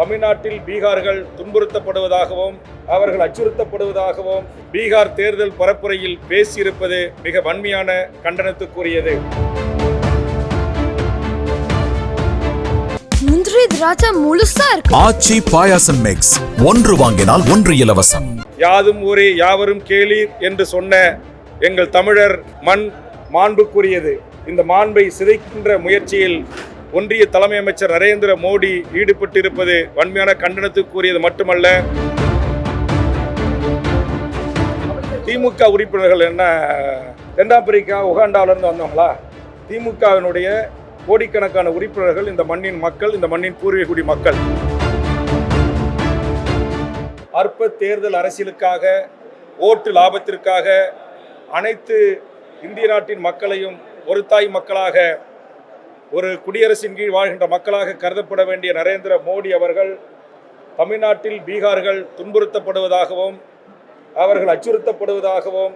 தமிழ்நாட்டில் பீகார்கள் துன்புறுத்தப்படுவதாகவும் அவர்கள் அச்சுறுத்தப்படுவதாகவும் பீகார் தேர்தல் பரப்புரையில் பேசியிருப்பது மிக வன்மையான கண்டனத்துக்குரியது. முந்திரி திராட்சை முழுசா இருக்கு. ஆச்சி பாயாசம் மிக்ஸ் ஒன்று வாங்கினால் ஒன்று இலவசம். யாதும் ஊரே யாவரும் கேளீர் என்று சொன்ன எங்கள் தமிழர் மண் மாண்புக்குரியது. இந்த மாண்பை சிதைக்கின்ற முயற்சியில் ஒன்றிய தலைமை அமைச்சர் நரேந்திர மோடி ஈடுபட்டிருப்பது வன்மையான கண்டனத்துக்குரியது மட்டுமல்ல. திமுக உறுப்பினர்கள் என்ன தென்னாப்பிரிக்கா ஆப்பிரிக்கா இருந்து வந்தவங்களா? திமுகவினுடைய கோடிக்கணக்கான உறுப்பினர்கள் இந்த மண்ணின் மக்கள் இந்த மண்ணின் பூர்வீகுடி மக்கள். அற்ப தேர்தல் அரசியலுக்காக ஓட்டு லாபத்திற்காக அனைத்து இந்திய நாட்டின் மக்களையும் ஒரு தாய் மக்களாக ஒரு குடியரசின் கீழ் வாழ்கின்ற மக்களாக கருதப்பட வேண்டிய நரேந்திர மோடி அவர்கள் தமிழ்நாட்டில் பீகார்கள் துன்புறுத்தப்படுவதாகவும் அவர்கள் அச்சுறுத்தப்படுவதாகவும்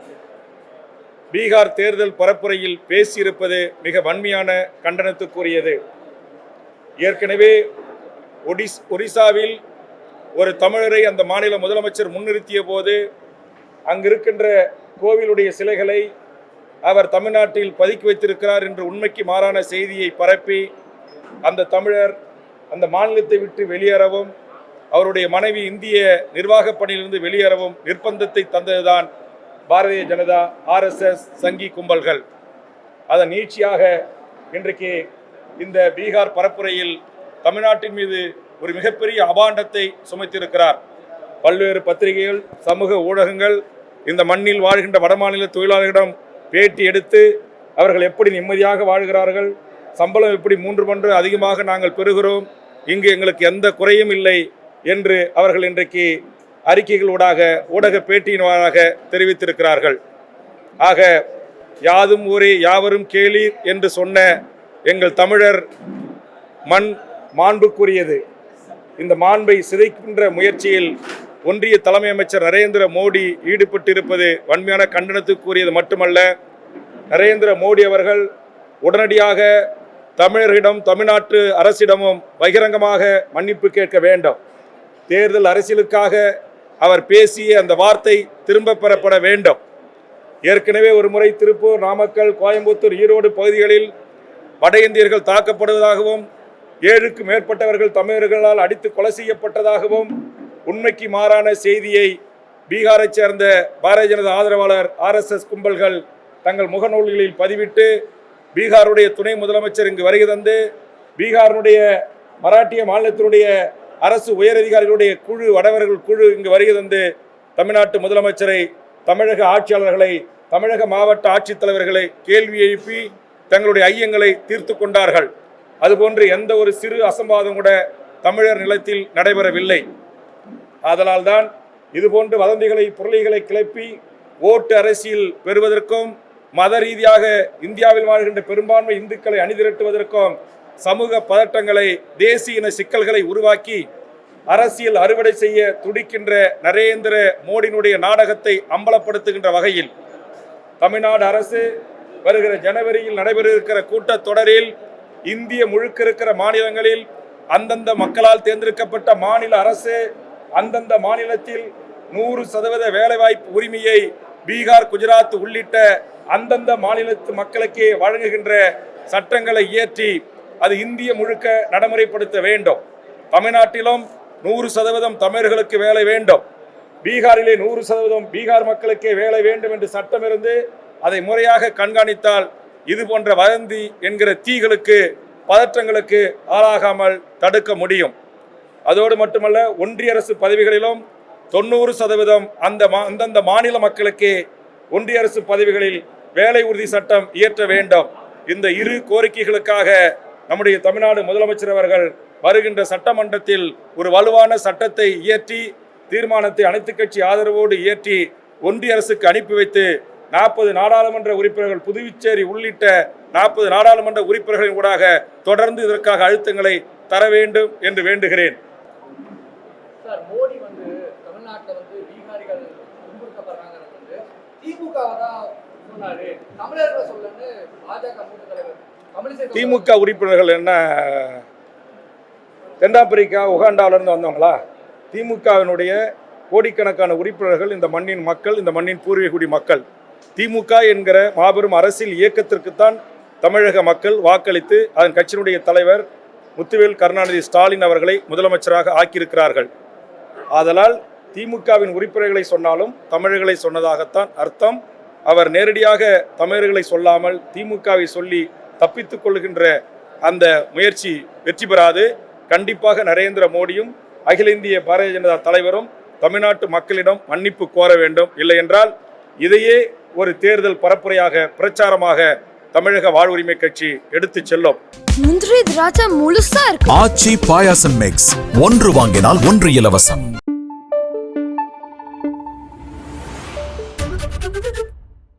பீகார் தேர்தல் பரப்புரையில் பேசியிருப்பது மிக வன்மையான கண்டனத்துக்குரியது. ஏற்கனவே ஒடிஸ் ஒடிசாவில் ஒரு தமிழரை அந்த மாநில முதலமைச்சர் முன்னிறுத்திய போது அங்கிருக்கின்ற கோவிலுடைய சிலைகளை அவர் தமிழ்நாட்டில் பதுக்கி வைத்திருக்கிறார் என்று உண்மைக்கு மாறான செய்தியை பரப்பி அந்த தமிழர் அந்த மாநிலத்தை விட்டு வெளியேறவும் அவருடைய மனைவி இந்திய நிர்வாகப் பணியிலிருந்து வெளியேறவும் நிர்பந்தத்தை தந்ததுதான் பாரதிய ஜனதா ஆர்எஸ்எஸ் சங்கி கும்பல்கள். அதன் நீட்சியாக இன்றைக்கு இந்த பீகார் பரப்புரையில் தமிழ்நாட்டின் மீது ஒரு மிகப்பெரிய அபாண்டத்தை சுமைத்திருக்கிறார். பல்வேறு பத்திரிகைகள் சமூக ஊடகங்கள் இந்த மண்ணில் வாழ்கின்ற வடமாநில தொழிலாளர்களிடம் பேட்டி எடுத்து அவர்கள் எப்படி நிம்மதியாக வாழ்கிறார்கள்? சம்பளம் எப்படி மூன்று மன்று அதிகமாக நாங்கள் பெறுகிறோம்? இங்கு எங்களுக்கு எந்த குறையும் இல்லை என்று அவர்கள் இன்றைக்கு அறிக்கைகளூடாக ஊடக பேட்டியின் பேட்டியினராக தெரிவித்திருக்கிறார்கள். ஆக யாதும் ஊரே யாவரும் கேளீர் என்று சொன்ன எங்கள் தமிழர் மண் மாண்புக்குரியது. இந்த மாண்பை சிதைக்கின்ற முயற்சியில் ஒன்றிய தலைமை அமைச்சர் நரேந்திர மோடி ஈடுபட்டிருப்பது வன்மையான கண்டனத்துக்குரியது மட்டுமல்ல நரேந்திர மோடி அவர்கள் உடனடியாக தமிழர்களிடம் தமிழ்நாட்டு அரசிடமும் பகிரங்கமாக மன்னிப்பு கேட்க வேண்டும். தேர்தல் அரசியலுக்காக அவர் பேசிய அந்த வார்த்தை திரும்ப பெறப்பட வேண்டும். ஏற்கனவே ஒரு முறை திருப்பூர் நாமக்கல் கோயம்புத்தூர் ஈரோடு பகுதிகளில் வட இந்தியர்கள் தாக்கப்படுவதாகவும் ஏழுக்கு மேற்பட்டவர்கள் தமிழர்களால் அடித்து கொலை செய்யப்பட்டதாகவும் உண்மைக்கு மாறான செய்தியை பீகாரைச் சேர்ந்த பாரதிய ஜனதா ஆதரவாளர் ஆர்எஸ்எஸ் கும்பல்கள் தங்கள் முகநூல்களில் பதிவிட்டு பீகாருடைய துணை முதலமைச்சர் இங்கு வருகை தந்து பீகாரினுடைய மராட்டிய மாநிலத்தினுடைய அரசு உயரதிகாரிகளுடைய குழு வடவர்கள் குழு இங்கு வருகை தந்து தமிழ்நாட்டு முதலமைச்சரை தமிழக ஆட்சியாளர்களை தமிழக மாவட்ட ஆட்சித்தலைவர்களை கேள்வி எழுப்பி தங்களுடைய ஐயங்களை தீர்த்து கொண்டார்கள். அதுபோன்று எந்த ஒரு சிறு அசம்பாதம் கூட தமிழர் நிலத்தில் நடைபெறவில்லை. ஆதலால்தான் இதுபோன்று வதந்திகளை புரளிகளை கிளப்பி ஓட்டு அரசியல் பெறுவதற்கும் மத ரீதியாக இந்தியாவில் வாழ்கின்ற பெரும்பான்மை இந்துக்களை அணிதிரட்டுவதற்கும் சமூக பதட்டங்களை தேசிய இன சிக்கல்களை உருவாக்கி அரசியல் அறுவடை செய்ய துடிக்கின்ற நரேந்திர மோடியினுடைய நாடகத்தை அம்பலப்படுத்துகின்ற வகையில் தமிழ்நாடு அரசு வருகிற ஜனவரியில் நடைபெற இருக்கிற கூட்டத்தொடரில் இந்திய முழுக்க இருக்கிற மாநிலங்களில் அந்தந்த மக்களால் தேர்ந்தெடுக்கப்பட்ட மாநில அரசு அந்தந்த மாநிலத்தில் நூறு சதவீத வேலைவாய்ப்பு உரிமையை பீகார் குஜராத் உள்ளிட்ட அந்தந்த மாநிலத்து மக்களுக்கே வழங்குகின்ற சட்டங்களை இயற்றி அது இந்திய முழுக்க நடைமுறைப்படுத்த வேண்டும். தமிழ்நாட்டிலும் நூறு சதவீதம் தமிழர்களுக்கு வேலை வேண்டும். பீகாரிலே நூறு சதவீதம் பீகார் மக்களுக்கே வேலை வேண்டும் என்று சட்டம் இருந்து அதை முறையாக கண்காணித்தால் இது போன்ற வதந்தி என்கிற தீகளுக்கு பதற்றங்களுக்கு ஆளாகாமல் தடுக்க முடியும். அதோடு மட்டுமல்ல ஒன்றிய அரசு பதவிகளிலும் தொண்ணூறு சதவீதம் அந்த மா- அந்தந்த மாநில மக்களுக்கே ஒன்றிய அரசு பதவிகளில் வேலை உறுதி சட்டம் இயற்ற வேண்டும். இந்த இரு கோரிக்கைகளுக்காக நம்முடைய தமிழ்நாடு முதலமைச்சர் அவர்கள் வருகின்ற சட்டமன்றத்தில் ஒரு வலுவான சட்டத்தை இயற்றி தீர்மானத்தை அனைத்து கட்சி ஆதரவோடு இயற்றி ஒன்றிய அரசுக்கு அனுப்பி வைத்து நாற்பது நாடாளுமன்ற உறுப்பினர்கள் புதுச்சேரி உள்ளிட்ட நாற்பது நாடாளுமன்ற உறுப்பினர்களின் ஊடாக தொடர்ந்து இதற்காக அழுத்தங்களை தர வேண்டும் என்று வேண்டுகிறேன். சார் மோடி வந்து தமிழ்நாட்டில் வந்து பீகாரிகள் துன்புறுத்தப்படுறாங்கிறது வந்து திமுகவை தான் சொன்னாரு. தமிழர்களை சொல்லுன்னு பாஜக மூத்த தலைவர் தமிழிசை திமுக உறுப்பினர்கள் என்ன? தென்னாப்பிரிக்கா உகாண்டாவிலிருந்து வந்தவங்களா? திமுகவினுடைய கோடிக்கணக்கான உறுப்பினர்கள் இந்த மண்ணின் மக்கள் இந்த மண்ணின் பூர்வீகுடி மக்கள். திமுக என்கிற மாபெரும் அரசியல் இயக்கத்திற்குத்தான் தமிழக மக்கள் வாக்களித்து அதன் கட்சியினுடைய தலைவர் முத்துவேல் கருணாநிதி ஸ்டாலின் அவர்களை முதலமைச்சராக ஆக்கியிருக்கிறார்கள். ஆதலால் திமுகவின் உறுப்பினர்களை சொன்னாலும் தமிழர்களை சொன்னதாகத்தான் அர்த்தம். அவர் நேரடியாக தமிழர்களை சொல்லாமல் திமுகவை சொல்லி தப்பித்துக் கொள்கின்ற அந்த முயற்சி வெற்றி பெறாது. கண்டிப்பாக நரேந்திர மோடியும் அகில இந்திய பாரதிய ஜனதா தலைவரும் தமிழ்நாட்டு மக்களிடம் மன்னிப்பு கோர வேண்டும். இல்லை என்றால் இதையே ஒரு தேர்தல் பரப்புரையாக பிரச்சாரமாக தமிழக வாழ்வுரிமை கட்சி எடுத்துச் செல்லும். முந்திரி திராட்சை முழுசா இருக்கு. ஆச்சி பாயாசம் மிக்ஸ் ஒன்று வாங்கினால் ஒன்று இலவசம்.